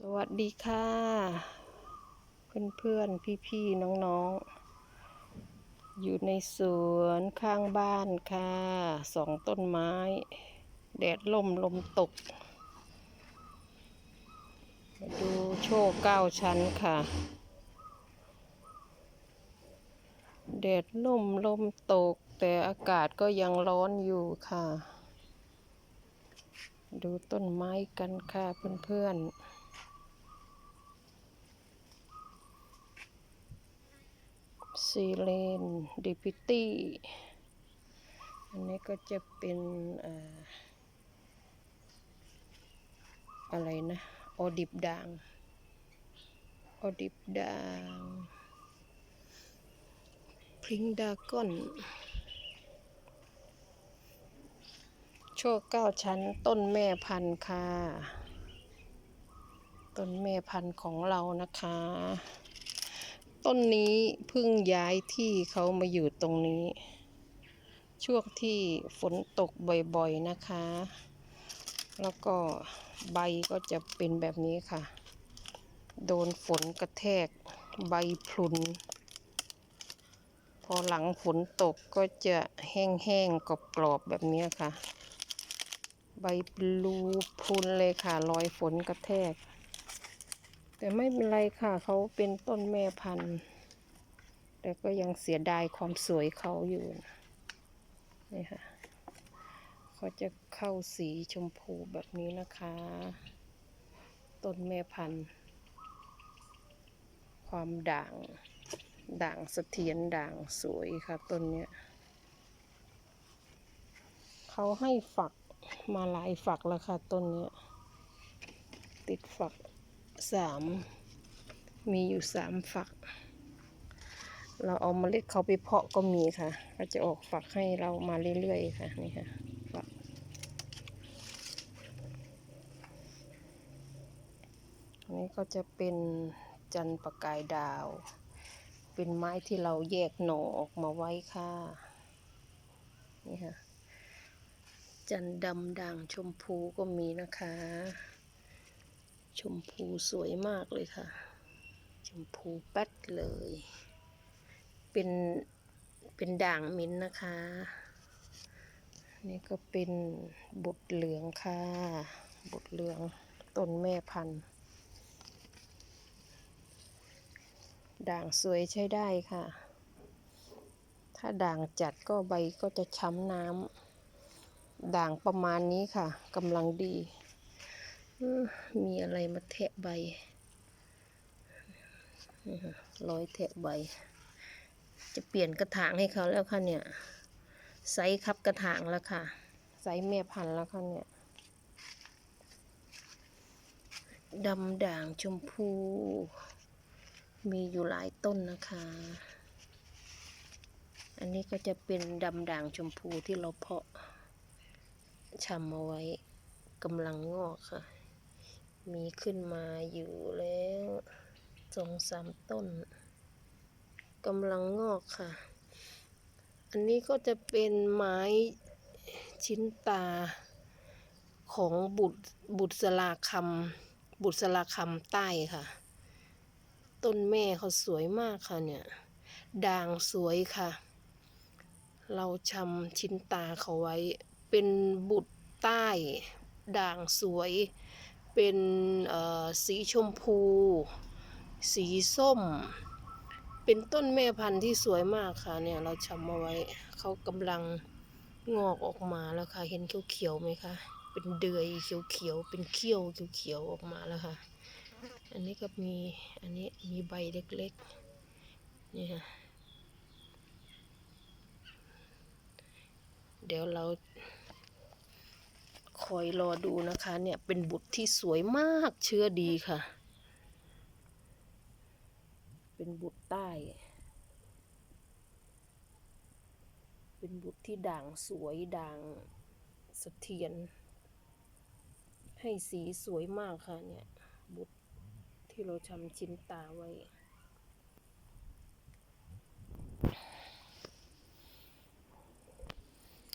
สวัสดีค่ะ เพื่อนๆพี่ๆน้องๆอยู่ในสวนข้างบ้านค่ะสองต้นไม้ แดดล่มลมตก มาดูโชคเก้าชั้นค่ะ แดดล่มลมตก แต่อากาศก็ยังร้อนอยู่ค่ะ ดูต้นไม้กันค่ะเพื่อนๆ ซีเลนดิพิตี้อันนี้ก็จะเป็นอะไรนะ ออดิบด่าง ออดิบด่างพริงดากอนโชคเก้าชั้นต้นแม่พันธุ์ค่ะ ต้นแม่พันธุ์ของเรานะคะ ต้นนี้เพิ่งย้ายที่เขามาอยู่ตรงนี้ ช่วงที่ฝนตกบ่อยๆนะคะ แล้วก็ใบก็จะเป็นแบบนี้ค่ะ โดนฝนกระแทกใบพลุน พอหลังฝนตกก็จะแห้งๆกรอบๆแบบนี้ค่ะ ใบปลูพรุนเลยค่ะรอยฝนกระแทก แต่ไม่เป็นไรค่ะ เขาเป็นต้นแม่พันธุ์ แต่ก็ยังเสียดายความสวยเขาอยู่นะนี่ค่ะเขาจะเข้าสีชมพูแบบนี้นะคะ ต้นแม่พันธุ์ ความด่าง ด่างเสถียรด่างสวยค่ะต้นเนี้ยเขาให้ฝักมาหลายฝักแล้วค่ะต้นเนี้ยติดฝัก สามมีอยู่สามฝัก เราเอาเมล็ดเขาไปเพาะก็มีค่ะก็จะออกฝักให้เรามาเรื่อยๆค่ะนี่ค่ะฝักอันนี้ก็จะเป็นจันประกายดาว เป็นไม้ที่เราแยกหน่อออกมาไว้ค่ะนี่ค่ะจันดำด่างชมพูก็มีนะคะ ชมพูสวยมากเลยค่ะ ชมพูแป๊ดเลย เป็นเป็นด่างมิ้นนะคะ นี่ก็เป็นบุตรเหลืองค่ะบุตรเหลืองต้นแม่พันธุ์ ด่างสวยใช้ได้ค่ะ ถ้าด่างจัดก็ใบก็จะช้ำน้ำด่างประมาณนี้ค่ะกำลังดี มีอะไรมาแทะใบนี่ค่ะรอยแทะใบ จะเปลี่ยนกระถางให้เขาแล้วค่ะเนี่ยไซส์ครับกระถางแล้วค่ะไซส์แม่พันธุ์แล้วค่ะเนี่ยดำด่างชมพู มีอยู่หลายต้นนะคะ อันนี้ก็จะเป็นดำด่างชมพูที่เราเพาะชำเอาไว้กำลังงอกค่ะ มีขึ้นมาอยู่แล้วสองสามต้นกำลังงอกค่ะ อันนี้ก็จะเป็นไม้ชิ้นตาของบุตรบุตรสลาคำบุตรสลาคำใต้ค่ะ ต้นแม่เขาสวยมากค่ะเนี่ย ด่างสวยค่ะ เราชำชิ้นตาเขาไว้ เป็นบุตรใต้ ด่างสวย เป็นสีชมพู สีส้ม เป็นต้นแม่พันธุ์ที่สวยมากค่ะเนี่ยเราชำเอาไว้เขากำลังงอกออกมาแล้วค่ะ เห็นเขียวๆไหมคะ เป็นเดือยเขียวๆ เป็นเขี้ยวเขียวๆออกมาแล้วค่ะ อันนี้ก็มีอันนี้มีใบเล็กๆ นี่ค่ะ เดี๋ยวเรา คอยรอดูนะคะเนี่ยเป็นบุตรที่สวยมากเชื่อดีค่ะ เป็นบุตรใต้ เป็นบุตรที่ด่างสวยด่างสเสถียรให้สีสวยมากค่ะเนี่ยบุตรที่เราทำชิ้นตาไว้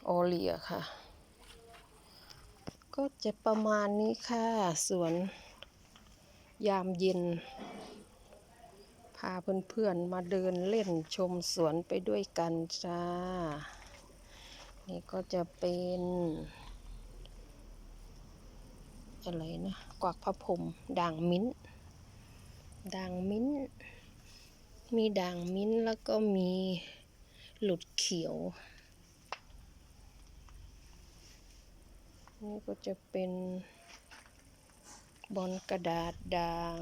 โอเลียค่ะ ก็จะประมาณนี้ค่ะ สวนยามเย็น พาเพื่อนๆ มาเดินเล่นชมสวนไปด้วยกันจ้า นี่ก็จะเป็น อะไรนะ กวักพระพรมด่างมิ้น ด่างมิ้น มีด่างมิ้นแล้วก็มีหลุดเขียว นี่ก็จะเป็นบอลกระดาษด่าง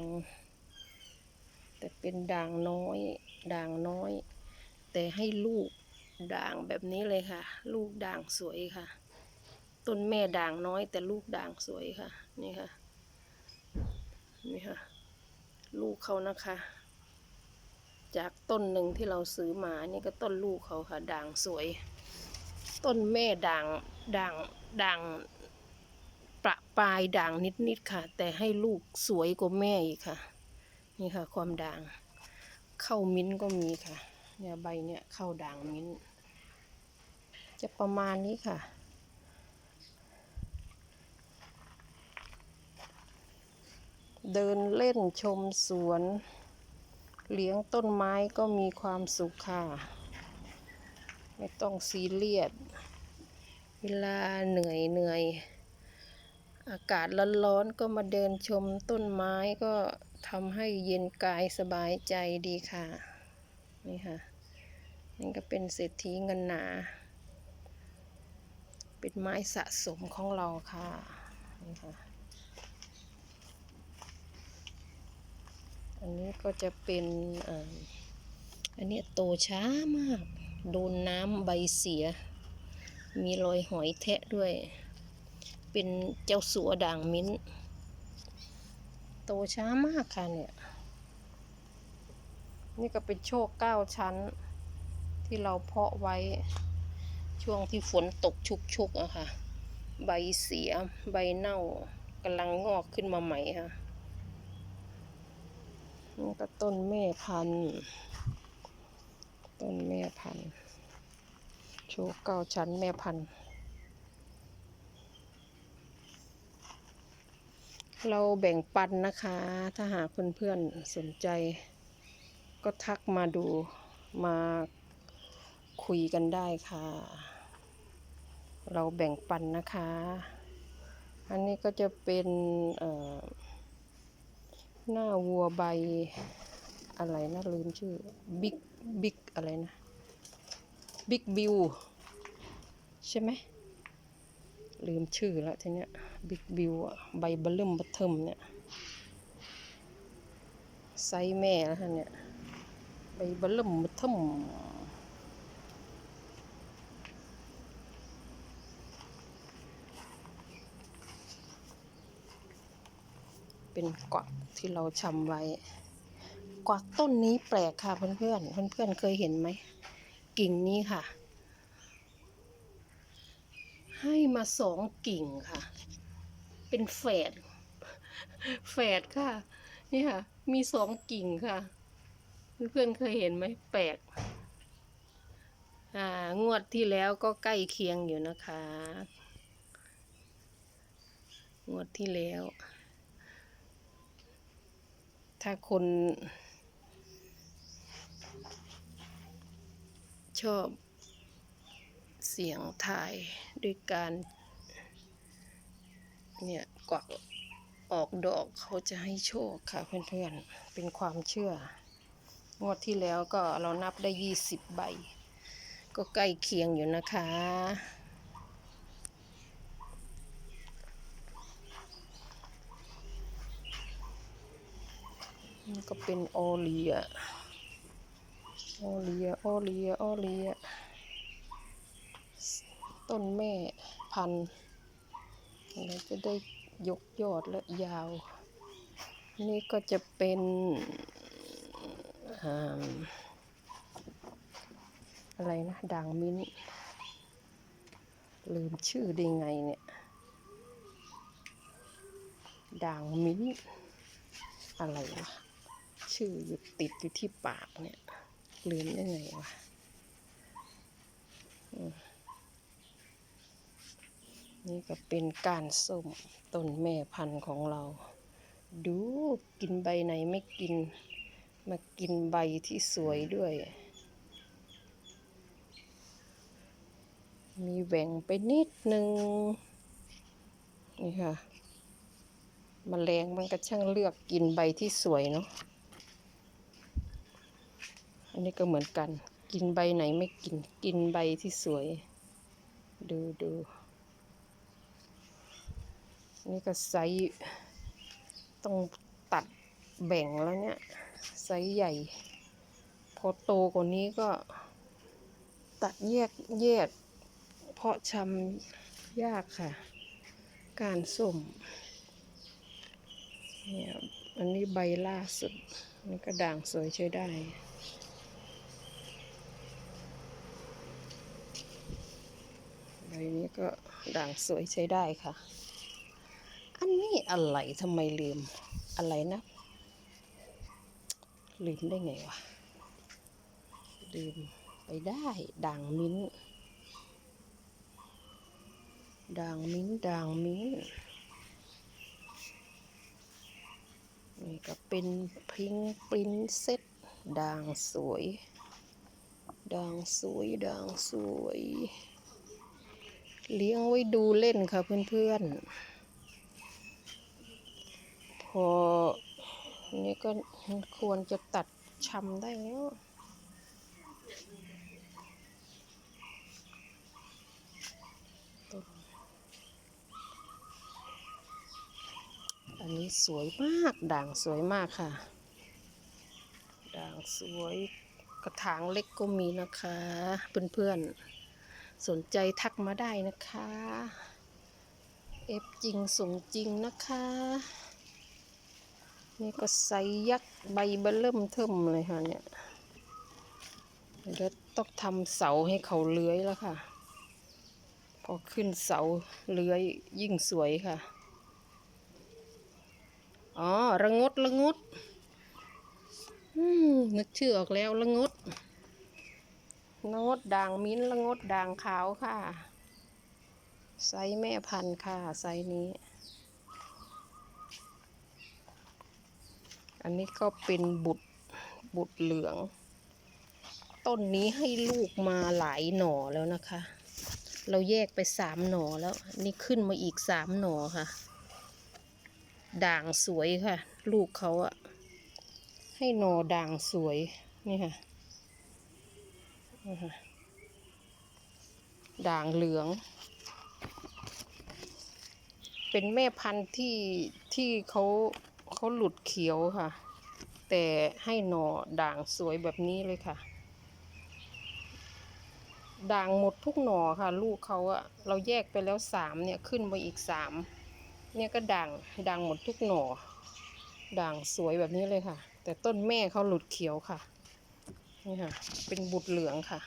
แต่เป็นด่างน้อยด่างน้อย แต่ให้ลูกด่างแบบนี้เลยค่ะ ลูกด่างสวยค่ะ ต้นแม่ด่างน้อย แต่ลูกด่างสวยค่ะ นี่ค่ะ นี่ค่ะ ลูกเขานะคะ จากต้นหนึ่งที่เราซื้อมานี่ก็ต้นลูกเขาค่ะ ด่างสวย ต้นแม่ด่างด่างด่าง ประปลายด่างนิดๆค่ะ แต่ให้ลูกสวยกว่าแม่อีกค่ะ นี่ค่ะ ความด่าง เข้ามิ้นก็มีค่ะ เนี่ยใบเนี่ยเข้าด่างมิ้น จะประมาณนี้ค่ะเดินเล่นชมสวน เลี้ยงต้นไม้ก็มีความสุขค่ะ ไม่ต้องซีเรียสเวลาเหนื่อยเหนื่อย อากาศร้อนๆก็มาเดินชมต้นไม้ก็ทำให้เย็นกายสบายใจดีค่ะ นี่ค่ะ นี่ก็เป็นเศรษฐีเงินหนา เป็นไม้สะสมของเราค่ะ นี่ค่ะ อันนี้ก็จะเป็นอันนี้โตช้ามาก โดนน้ำใบเสีย มีรอยหอยแทะด้วย เป็นเจ้าสัวด่างมิ้น โตช้ามากค่ะเนี่ย นี่ก็เป็นโชคเก้าชั้น ที่เราเพาะไว้ช่วงที่ฝนตกชุกๆอะค่ะ ใบเสียใบเน่ากำลังงอกขึ้นมาใหม่ค่ะนี่ก็ต้นแม่พันธุ์ต้นแม่พันธุ์โชว์เก้าชั้นแม่พันธุ์ เราแบ่งปันนะคะ ถ้าหากเพื่อนๆสนใจ ก็ทักมาดูมาคุยกันได้ค่ะ เราแบ่งปันนะคะ อันนี้ก็จะเป็นหน้าวัวใบอะไรนะลืมชื่อบิ๊กบิ๊กอะไรนะบิ๊กบิวใช่ไหม ลืมชื่อแล้วทีเนี้ยบิ๊กบิวอะใบเบลเริ่มบัตเทิมเนี่ยไซส์แม่แล้วฮะเนี่ยใบเบลเริ่มบัตเทิมเป็นกวักที่เราชำไว้ กวักต้นนี้แปลกค่ะเพื่อนๆเพื่อนๆเคยเห็นไหมกิ่งนี้ค่ะ ให้มาสองกิ่งค่ะ เป็นแฝดแฝดค่ะ นี่ค่ะ มีสองกิ่งค่ะ เพื่อนๆเคยเห็นไหมแปลกอ่างวดที่แล้วก็ใกล้เคียงอยู่นะคะ งวดที่แล้ว ถ้าคนชอบ สียงทายด้วยการเนี่ยกวักออกดอกเขาจะให้โชคค่ะเพื่อนๆ เป็นความเชื่อ งวดที่แล้วก็เรานับได้ยี่สิบใบ ก็ใกล้เคียงอยู่นะคะ ก็เป็นโอเลีย โอเลีย โอเลีย โอเลีย ต้นแม่พันธุ์เราจะได้ยกยอดและยาว นี่ก็จะเป็นอะไรนะ ด่างมิ้น ลืมชื่อได้ไงเนี่ย ด่างมิ้น อะไรวะ ชื่ออยู่ติดอยู่ที่ปากเนี่ย ลืมได้ไงวะ อืม นี่ก็เป็นกานส้มต้นแม่พันธุ์ของเรา ดูกินใบไหนไม่กิน มากินใบที่สวยด้วย มีแหว่งไปนิดนึง นี่ค่ะมแมลงมันก็ช่างเลือกกินใบที่สวยเนาะ อันนี้ก็เหมือนกัน กินใบไหนไม่กิน กินใบที่สวย ดูดู นี่ก็ไซส์ต้องตัดแบ่งแล้วเนี่ย ไซส์ใหญ่ พอโตกว่านี้ก็ ตัดแยกแยก เพาะชำยากค่ะ การส้มเนี่ยอันนี้ใบล่าสุดนี่ก็ด่างสวยใช้ได้ใบนี้ก็ด่างสวยใช้ได้ค่ะ อันนี้อะไรทำไมลืมอะไรนะ ลืมได้ไงวะ ลืมไปได้ด่างมิ้น ด่างมิ้น ด่างมิ้น นี่ก็เป็นพิงปรินเซ็ตด่างสวย ด่างสวย ด่างสวย เลี้ยงไว้ดูเล่นค่ะเพื่อนๆ พอนี่ก็ควรจะตัดชำได้แล้วอันนี้สวยมาก ด่างสวยมากค่ะ ด่างสวยกระถางเล็กก็มีนะคะ เพื่อนๆ สนใจทักมาได้นะคะ เอฟจริงส่งจริงนะคะ นี่ก็ไซยักษ์ใบเบลเริ่มเทิมเลยค่ะเนี่ยเดี๋ยวต้องทำเสาให้เขาเลื้อยแล้วค่ะ พอขึ้นเสาเลื้อยยิ่งสวยค่ะ อ๋อ ระงดระงดนึกชื่อออกแล้วระงดระงดด่างมิ้นระงดด่างขาวค่ะ ไซส์แม่พันธุ์ค่ะ ไซส์นี้ อันนี้ก็เป็นบุตรบุตรเหลือง ต้นนี้ให้ลูกมาหลายหน่อแล้วนะคะ เราแยกไปสามหน่อแล้ว นี่ขึ้นมาอีกสามหน่อค่ะ ด่างสวยค่ะ ลูกเขาอะให้หน่อด่างสวยนี่ค่ะนี่ค่ะด่างเหลือง เป็นแม่พันธุ์ที่ที่เขา เขาหลุดเขียวค่ะ แต่ให้หน่อด่างสวยแบบนี้เลยค่ะ ด่างหมดทุกหน่อค่ะ ลูกเขาอะเราแยกไปแล้วสามเนี่ยขึ้นมาอีกสามเนี่ยก็ด่างด่างหมดทุกหน่อ ด่างสวยแบบนี้เลยค่ะ แต่ต้นแม่เขาหลุดเขียวค่ะนี่ค่ะ เป็นบุตรเหลืองค่ะ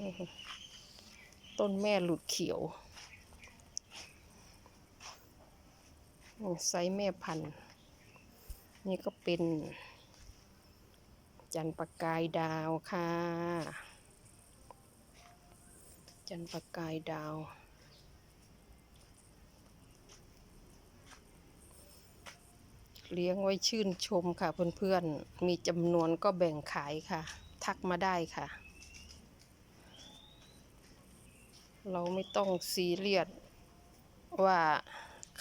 นี่ค่ะต้นแม่หลุดเขียว ไซส์แม่พันธุ์ นี่ก็เป็น จันประกายดาวค่ะ จันประกายดาว เลี้ยงไว้ชื่นชมค่ะเพื่อนๆ มีจำนวนก็แบ่งขายค่ะ ทักมาได้ค่ะ เราไม่ต้องซีเรียสว่า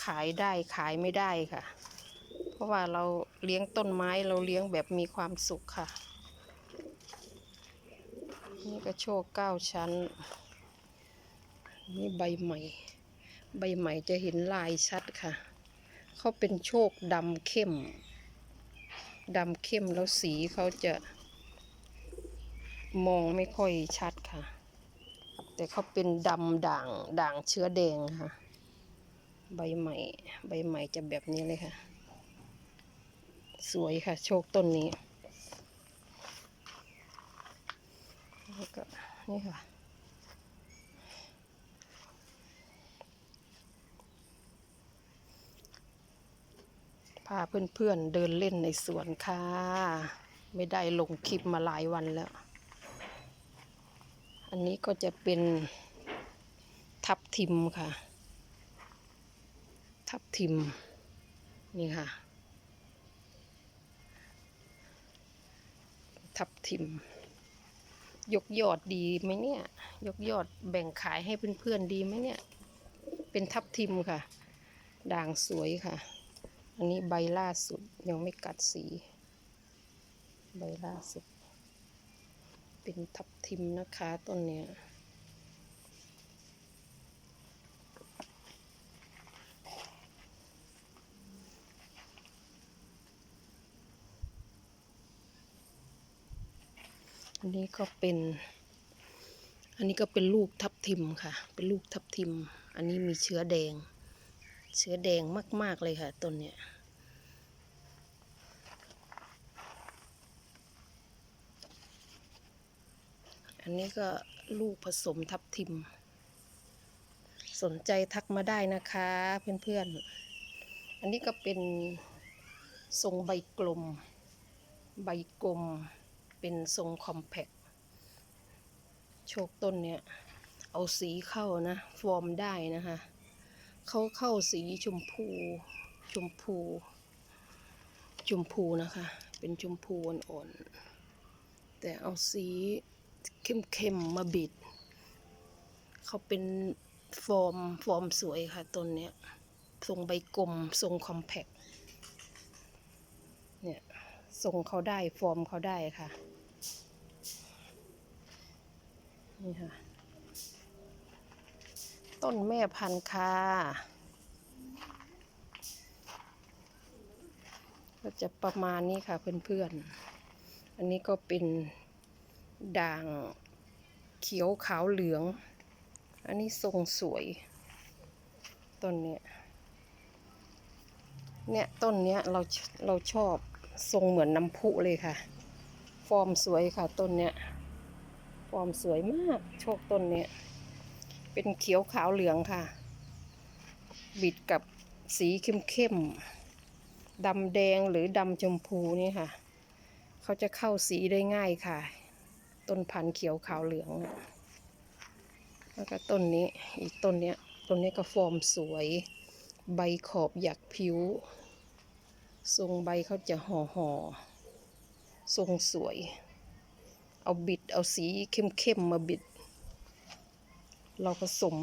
ขายได้ขายไม่ได้ค่ะ เพราะว่าเราเลี้ยงต้นไม้เราเลี้ยงแบบมีความสุขค่ะ นี่ก็โชคเก้าชั้น นี่ใบใหม่ ใบใหม่จะเห็นลายชัดค่ะ เขาเป็นโชคดำเข้มดำเข้มแล้วสีเขาจะมองไม่ค่อยชัดค่ะ แต่เขาเป็นดำด่างด่างเชื้อแดงค่ะ ใบใหม่ ใบใหม่จะแบบนี้เลยค่ะ สวยค่ะ โชคต้นนี้แล้วก็นี่ค่ะ พาเพื่อนๆเดินเล่นในสวนค่ะ ไม่ได้ลงคลิปมาหลายวันแล้ว อันนี้ก็จะเป็นทับทิมค่ะ ทับทิม นี่ค่ะ ทับทิม ยกยอดดีไหมเนี่ย ยกยอดแบ่งขายให้เพื่อนๆดีไหมเนี่ย เป็นทับทิมค่ะ ด่างสวยค่ะ อันนี้ใบล่าสุดยังไม่กัดสี ใบล่าสุด เป็นทับทิมนะคะต้นเนี้ย อันนี้ก็เป็น อันนี้ก็เป็นลูกทับทิมค่ะ เป็นลูกทับทิม อันนี้มีเชื้อแดง เชื้อแดงมาก ๆ เลยค่ะต้นเนี้ยอันนี้ก็ลูกผสมทับทิม สนใจทักมาได้นะคะเพื่อนๆ อันนี้ก็เป็นทรงใบกลม ใบกลม เป็นทรงคอมแพคโชคต้นเนี้ยเอาสีเข้านะ ฟอร์มได้นะคะ เขาเข้าสีชมพู ชมพู ชมพูนะคะ เป็นชมพูอ่อนๆ แต่เอาสีเข้มๆมาบิด เขาเป็นฟอร์ม ฟอร์มสวยค่ะต้นเนี้ย ทรงใบกลม ทรงคอมแพคเนี่ย ทรงเขาได้ ฟอร์มเขาได้ค่ะ นี่ค่ะ ต้นแม่พันธุ์ค่ะก็จะประมาณนี้ค่ะเพื่อนๆ อันนี้ก็เป็นด่างเขียวขาวเหลือง อันนี้ทรงสวย ต้นเนี้ย เนี่ยต้นเนี้ยเราเราชอบทรงเหมือนน้ำพุเลยค่ะ ฟอร์มสวยค่ะต้นเนี้ย ฟอร์มสวยมาก โชคต้นเนี้ยเป็นเขียวขาวเหลืองค่ะ บิดกับสีเข้มๆดำแดงหรือดำชมพูนี่ค่ะ เขาจะเข้าสีได้ง่ายค่ะ ต้นพันธุ์เขียวขาวเหลือง แล้วก็ต้นนี้อีกต้นเนี้ยต้นนี้ก็ฟอร์มสวย ใบขอบหยักผิว ทรงใบเขาจะห่อห่อๆทรงสวย เอาบิด เอาสีเข้มๆมาบิด เราผสม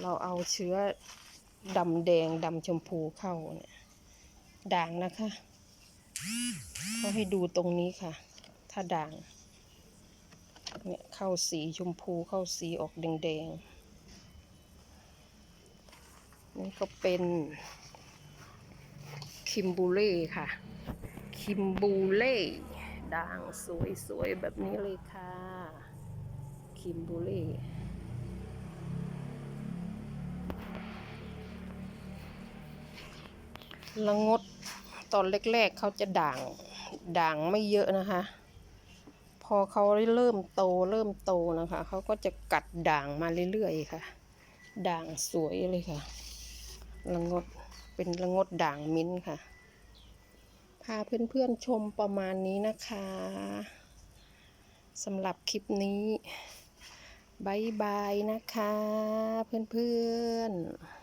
เราเอาเชื้อดำแดงดำชมพูเข้าเนี่ยด่างนะคะเขาให้ดูตรงนี้ค่ะ ถ้าด่าง เนี่ยเข้าสีชมพูเข้าสีออกแดงๆนี่ก็เป็นคิมบูเล่ค่ะ คิมบูเล่ ด่างสวยๆ แบบนี้เลยค่ะ คิมบูเล่ละงดตอนแรกๆเขาจะด่าง ด่างไม่เยอะนะคะ พอเขาเริ่มโตเริ่มโตนะคะ เขาก็จะกัดด่างมาเรื่อยๆค่ะ ด่างสวยเลยค่ะละงดเป็นละงดด่างมิ้นค่ะ พาเพื่อนๆชมประมาณนี้นะคะสำหรับคลิปนี้บายบายนะคะ เพื่อนๆ